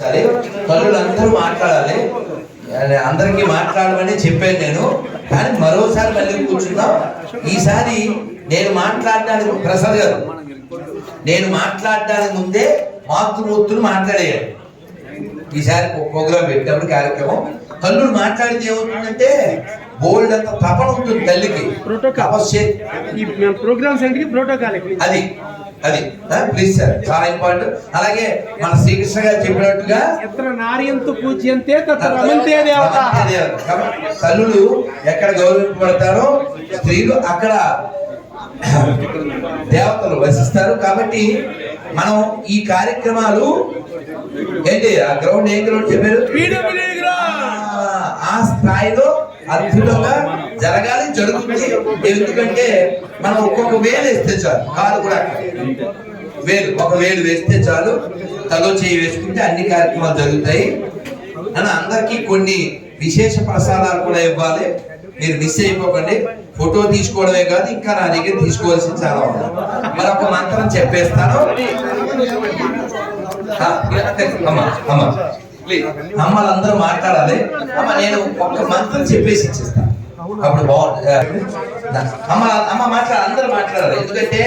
సరే తల్లులు అందరూ మాట్లాడాలి. అందరికి అందరికీ మాట్లాడమని చెప్పాను నేను. కానీ మరోసారి మళ్ళీ కూర్చుందాం. ఈసారి నేను మాట్లాడడానికి ప్రసాద్ గారు నేను మాట్లాడడానికి ముందే మాతృమూర్తులు మాట్లాడేయాలి. ఈసారి ప్రోగ్రామ్ పెట్టినప్పుడు కార్యక్రమం. తల్లులు మాట్లాడితే ఏమవుతుందంటే బోల్డ్ అంత తపన ఉంటుంది తల్లికి. ప్రోగ్రామ్స్ ఏంటి ప్రోటోకాల్. అది. అది. ప్లీజ్ సార్ చాలా ఇంపార్టెంట్ అలాగే మన శ్రీకృష్ణ గారు చెప్పినట్టుగా ఎత్ర నార్యంతు పూజ్యంతే రమంతే దేవత. తల్లులు ఎక్కడ గౌరవింపబడతారో స్త్రీలు అక్కడ దేవతలు వసిస్తారు. కాబట్టి మనం ఈ కార్యక్రమాలు ఏంటి? ఆ గ్రౌండ్ ఏ గ్రౌండ్ చెప్పారు? స్థాయిలో అద్భుతంగా జరగాలి జరుగుతుంది. ఎందుకంటే మనం ఒక్కొక్క వేలు వేస్తే చాలు. కాలు కూడా వేలు. ఒక వేలు వేస్తే చాలు. తలో చేయి వేసుకుంటే అన్ని కార్యక్రమాలు జరుగుతాయి. అని అందరికీ కొన్ని విశేష ప్రసాదాలు కూడా ఇవ్వాలి. మీరు మిస్ అయిపోకండి. ఫోటో తీసుకోవడమే కాదు ఇంకా నా దగ్గర తీసుకోవాల్సిన చాలా ఉంది మరి ఒక మంత్రం చెప్పేస్తాను. అమ్మా అమ్మా. ప్లీజ్ అమ్మలందరూ మాట్లాడాలి. అమ్మ నేను ఒక మంత్రం చెప్పేసి ఇచ్చేస్తాను అప్పుడు బాగుంటుంది అమ్మ అమ్మ మాట్లాడాలి అందరూ మాట్లాడాలి. ఎందుకంటే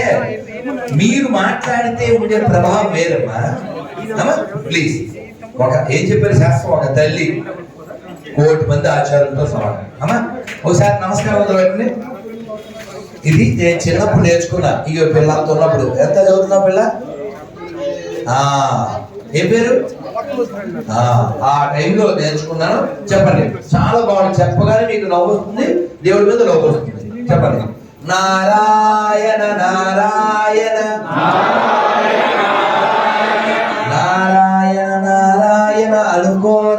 మీరు మాట్లాడితే ఉండే ప్రభావం వేరమ్మా. అమ్మ ప్లీజ్ ఒక ఏం చెప్పారు శాస్త్రం? ఒక తల్లి కోటి మంది ఆచారంతో సమానం. అమ్మా ఒకసారి నమస్కారం పెట్టండి ఇది నేను చిన్నప్పుడు నేర్చుకున్నా. ఇక పిల్లలతో ఉన్నప్పుడు. ఎంత చదువుతున్నా పిల్ల? ఆ ఏం పేరు? ఆ, టైంలో నేర్చుకున్నాను. చెప్పండి. చాలా బాగుంది. చెప్పగానే మీకు నవ్వు వస్తుంది. దేవుడి మీద నవ్వు వస్తుంది. చెప్పండి. నారాయణ నారాయణ. నారాయణ నారాయణ. అనుకో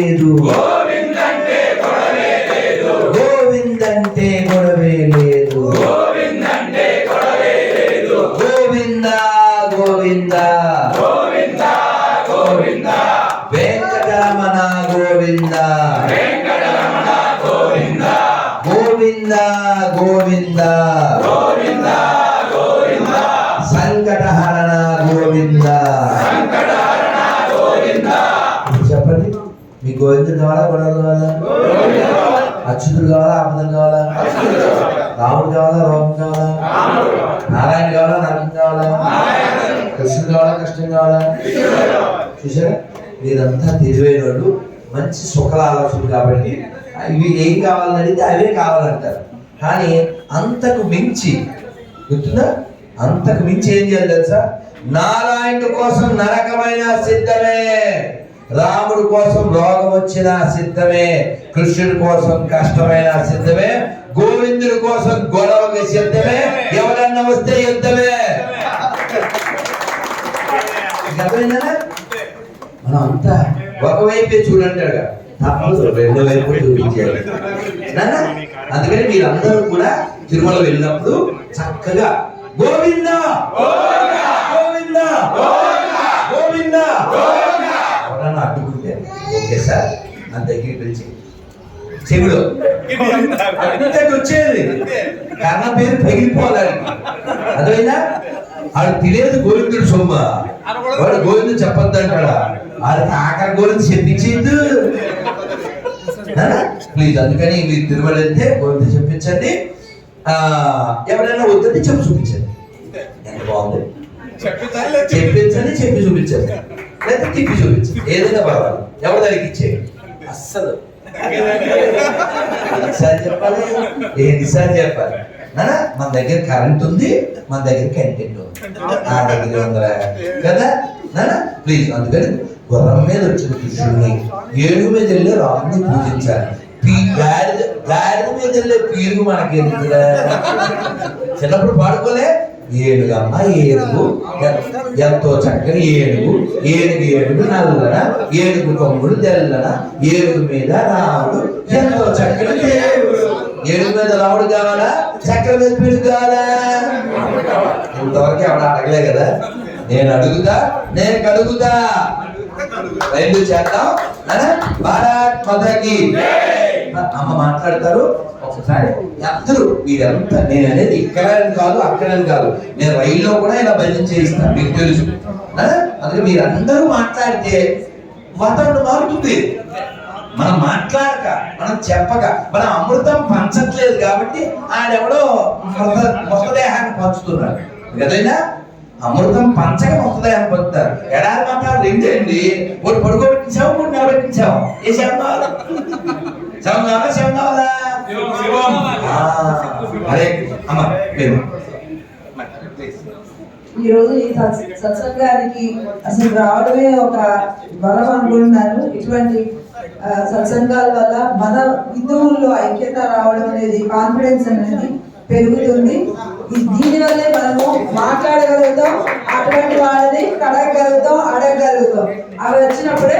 గోవింద వెంకటరమణ గోవింద. గోవింద. గోవింద సంకటహరణ గోవింద. ఇప్పుడు చెప్పండి మీ గోవిందుడు కావాలా గొడవలు కావాలా? అచ్యుతుడు కావాలా ఆపదలు కావాలా? రాముడు కావాలా రోగం కావాలా? నారాయణ కావాలా నరకం కావాలా? కృష్ణ కావాలా కష్టం కావాలా? చూసారా? మీరంతా తెలివైన వాళ్ళు మంచి సుఖల ఆలోచన కాబట్టి ఇవి ఏం కావాలని అడిగితే అవే కావాలంటారు. కానీ అంతకు మించి గుర్తుందా? అంతకు మించి ఏం చేయాలి తెలుసా? నారాయణుడు కోసం నరకమైన సిద్ధమే. రాముడు కోసం రోగం వచ్చిన సిద్ధమే. కృష్ణుడి కోసం కష్టమైన సిద్ధమే. గోవిందుడి కోసం గొడవకి సిద్ధమే. ఎవరన్నా వస్తే యుద్ధమే. మనం అంతా ఒకవైపే చూడంటాడు తప్పదు రెండో వైపు చూపించాలి అందుకని మీరందరూ కూడా తిరుమల వెళ్ళినప్పుడు చక్కగా గోవింద! గోవింద! గోవింద! ఎవరన్నా అడ్డుకుంటే ఓకే సార్ నా దగ్గరికి పిలిచి. చెవిలో. అంతటి వచ్చేది. పేరు పగిలిపోవాలి. అదైనా ఆడు తినేది గోవిందుడు సొమ్మ. వాడు గోవిందుడు చెప్పొద్దు అంటాడా. ఆడికి ఆఖరి గోవిందు చెప్పించేద్దు ప్లీజ్ అందుకని మీరు తిరుమల వెళ్తే గోవిందు చెప్పించండి. ఆ ఎవరైనా వద్దంటే చెప్పు చూపించండి. ఎంత బాగుంది. చెప్పించండి చెప్పి చూపించండి. లేదా తిప్పి చూపించండి. ఏదైనా పర్వాలేదు. ఎవరి దగ్గరికి ఇచ్చేయండి. అస్సలు. ఎన్నిసార్లు చెప్పాలి? ఎన్నిసార్లు చెప్పాలి? నానా మన దగ్గర కరెంట్ ఉంది మన దగ్గర కంటెంట్ ఉంది. నా దగ్గర ఉందిరా. కదా? నానా ప్లీజ్ అందుకని గుర్రం మీద వచ్చిన కృష్ణుడిని. ఏడు మీద వెళ్ళి రాముని పూజించాలి. పీ- గాడిద గాడిద మీద వెళ్ళే పీరుగు మనకి చిన్నప్పుడు పాడుకోలే? ఏనుగమ్మ ఏనుగు. ఎ- ఎంతో చక్కని ఏనుగు. ఏనుగు ఏనుగు నల్లన. ఏనుగు కొమ్ముడు తెల్లన. ఏనుగు మీద రాముడు. ఎంతో చక్కని దేవుడు. ఏనుగు మీద రాముడు కావాలా? చక్కెర మీద పీరుగు కావాలా? ఇంతవరకు ఎవడ అడగలే కదా. నేను అడుగుతా నేను కడుగుతా. రెండు చేద్దాం? భారత్ అమ్మ మాట్లాడతారు. ఒకసారి అందరూ మీరంతా నేను అనేది ఇక్కడ కాదు అక్కడ కాదు. నేను రైల్లో కూడా ఇలా భజన చేయిస్తాను మీకు తెలుసు. అందుకే మీరందరూ మాట్లాడితే వాతావరణం మారుతుంది. మనం మాట్లాడక మనం చెప్పక మనం అమృతం పంచట్లేదు కాబట్టి ఆడెవడో మృత మృతదేహాన్ని పంచుతున్నాడు కదైనా? అమృతం పంచక మృతదేహం పంచుతారు. ఎడారి మాట్లాడు రెండే ఒకటి పడుకోబెట్టించావు ఒకటి నిలబెట్టించావు ఏ శవం కావాలా? శవం కావాలా? శవం కావాలా? అమ్మ ఈ రోజు ఈ సత్- సత్సంగానికి అసలు రావడమే ఒక వరం అనుకుంటున్నాను. ఇటువంటి సత్సంగాల వల్ల మన హిందువుల్లో ఐక్యత రావడం అనేది కాన్ఫిడెన్స్ అనేది పెరుగుతుంది. ఈ- దీనివల్లే మనము మాట్లాడగలుగుతాం అటువంటి వాళ్ళని కడగలుగుతాం అడగగలుగుతాం. అవి వచ్చినప్పుడే